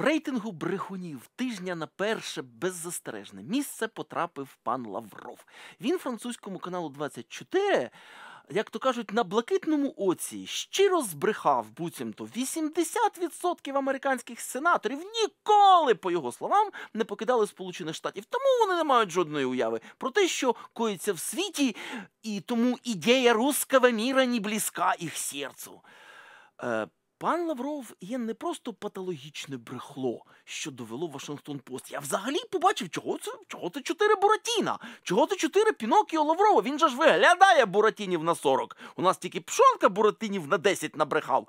рейтингу брехунів тижня на перше беззастережне місце потрапив пан Лавров. Він французькому каналу 24, як то кажуть, на блакитному оці щиро збрехав буцімто 80% американських сенаторів ніколи, по його словам, не покидали Сполучених Штатів. Тому вони не мають жодної уяви про те, що коїться в світі, і тому ідея русского міра не близька їх серцю. Пан Лавров є не просто патологічне брехло, що довело Вашингтон Пост. Я взагалі побачив, чого це чого це чотири Буратіна, чого це чотири Пінокіо Лаврова. Він же ж виглядає Буратінів на 40. У нас тільки пшонка Буратинів на 10 набрехав.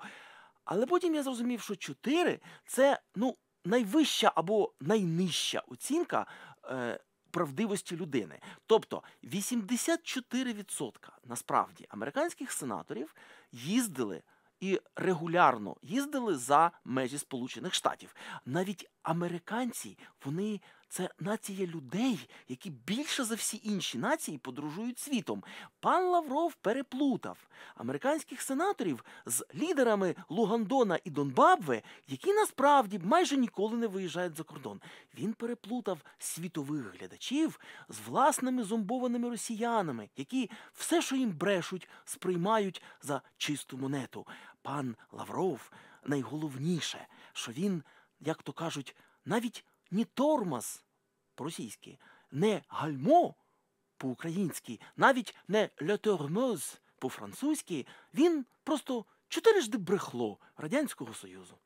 Але потім я зрозумів, що чотири це ну, найвища або найнижча оцінка. Е, Правдивості людини. Тобто 84% насправді американських сенаторів їздили і регулярно їздили за межі Сполучених Штатів. Навіть американці, вони це нація людей, які більше за всі інші нації подорожують світом. Пан Лавров переплутав американських сенаторів з лідерами Лугандона і Донбабве, які насправді майже ніколи не виїжджають за кордон. Він переплутав світових глядачів з власними зомбованими росіянами, які все, що їм брешуть, сприймають за чисту монету. Пан Лавров найголовніше, що він, як то кажуть, навіть не тормоз по-російськи, не гальмо по-українськи, навіть не tормоз по-французьки, він просто чотирижди брехло Радянського Союзу.